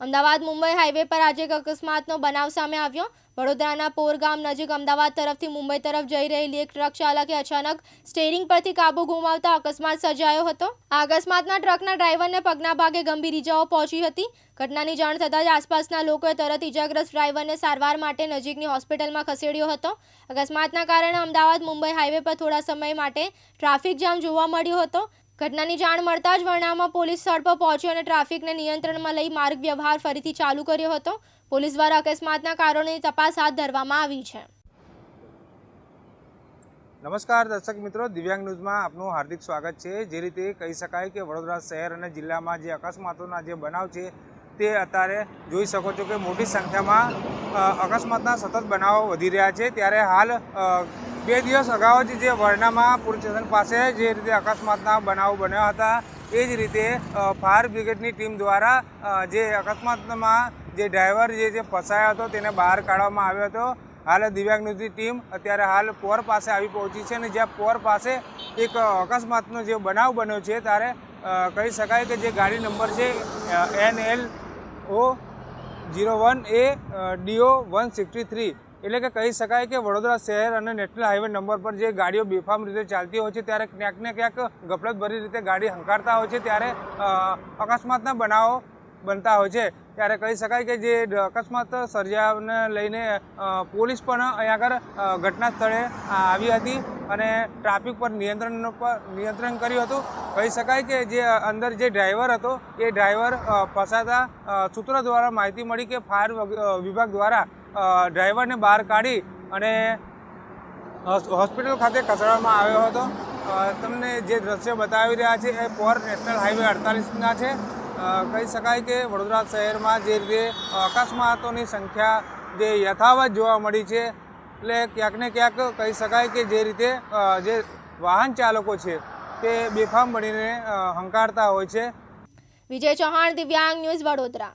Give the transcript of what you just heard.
Ahmedabad Mumbai highway પર આજે એક અકસ્માતનો બનાવ સામે આવ્યો. વડોદરાના પોર ગામ નજીક અમદાવાદ તરફથી મુંબઈ તરફ જઈ રહેલી એક ટ્રક ચાલકે અચાનક સ્ટેરિંગ પરથી કાબુ ગુમાવતા અકસ્માત સર્જાયો હતો. આ અકસ્માતના ટ્રકના ડ્રાઈવરને પગના ભાગે ગંભીર ઇજાઓ પહોંચી હતી. ઘટનાની જાણ થતાં જ આસપાસના લોકોએ તરત ઇજાગ્રસ્ત ડ્રાઈવરને સારવાર માટે નજીકની હોસ્પિટલમાં ખસેડ્યો હતો. અકસ્માતના કારણે અમદાવાદ મુંબઈ હાઈવે પર થોડા સમય માટે ટ્રાફિક જામ જોવા મળ્યો હતો. ઘટનાની જાણ મળતા જ વરણામાં પોલીસ સ્થળ પર પહોંચી અને ટ્રાફિકને નિયંત્રણમાં લઈ માર્ગ વ્યવહાર ફરીથી ચાલુ કર્યો હતો. પોલીસ દ્વારા અકસ્માતના કારણોની તપાસ હાથ ધરવામાં આવી છે. નમસ્કાર દર્શક મિત્રો, દિવ્યાંગ ન્યૂઝમાં આપનું હાર્દિક સ્વાગત છે. જે રીતે કહી શકાય કે વડોદરા શહેર અને જિલ્લામાં જે અકસ્માતોના જે બનાવ છે તે અત્યારે જોઈ શકો છો કે મોટી સંખ્યામાં અકસ્માતના સતત બનાવો વધી રહ્યા છે. ત્યારે હાલ બે દિવસ અગાઉ જ જે વરણામાં પોલીસ પાસે જે રીતે અકસ્માતના બનાવો બન્યા હતા, એ જ રીતે ફાયર બ્રિગેડની ટીમ દ્વારા જે અકસ્માતમાં જે ડ્રાઈવર જે જે ફસાયો હતો તેને બહાર કાઢવામાં આવ્યો હતો. હાલ દિવ્યાંગની ટીમ અત્યારે હાલ પોર પાસે આવી પહોંચી છે અને જ્યાં પોર પાસે એક અકસ્માતનો જે બનાવ બન્યો છે, ત્યારે કહી શકાય કે જે ગાડી નંબર છે N L O zero one A D O one sixty three એટલે કે કહી શકાય કે વડોદરા શહેર અને નેશનલ હાઈવે નંબર પર જે ગાડીઓ બેફામ રીતે ચાલતી હોય છે, ત્યારે ક્યાંક ને ક્યાંક ગફલતભરી રીતે ગાડી હંકારતા હોય છે, ત્યારે અકસ્માતના બનાવો બનતા હોય છે. ત્યારે કહી શકાય કે જે અકસ્માત સર્જાને લઈને પોલીસ પણ અહીંયા આગળ ઘટના સ્થળે આવી હતી અને ટ્રાફિક પર નિયંત્રણ પર નિયંત્રણ કર્યું હતું. કહી શકાય કે જે અંદર જે ડ્રાઈવર હતો, એ ડ્રાઈવર ફસાતા સૂત્રો દ્વારા માહિતી મળી કે ફાયર વિભાગ દ્વારા ડ્રાઈવરને બહાર કાઢી અને હોસ્પિટલ ખાતે ખસેડવામાં આવ્યો હતો. તમને જે દ્રશ્ય બતાવી રહ્યા છે એ પોર નેશનલ હાઈવે અડતાલીસના છે. કહી શકાય કે વડોદરા શહેરમાં જે રીતે અકસ્માતોની સંખ્યા જે યથાવત જોવા મળી છે, એટલે ક્યાંક ને ક્યાંક કહી શકાય કે જે રીતે જે વાહન ચાલકો છે તે બેફામ બનીને હંકારતા હોય છે. વિજય ચૌહાણ, દિવ્યાંગ ન્યૂઝ વડોદરા.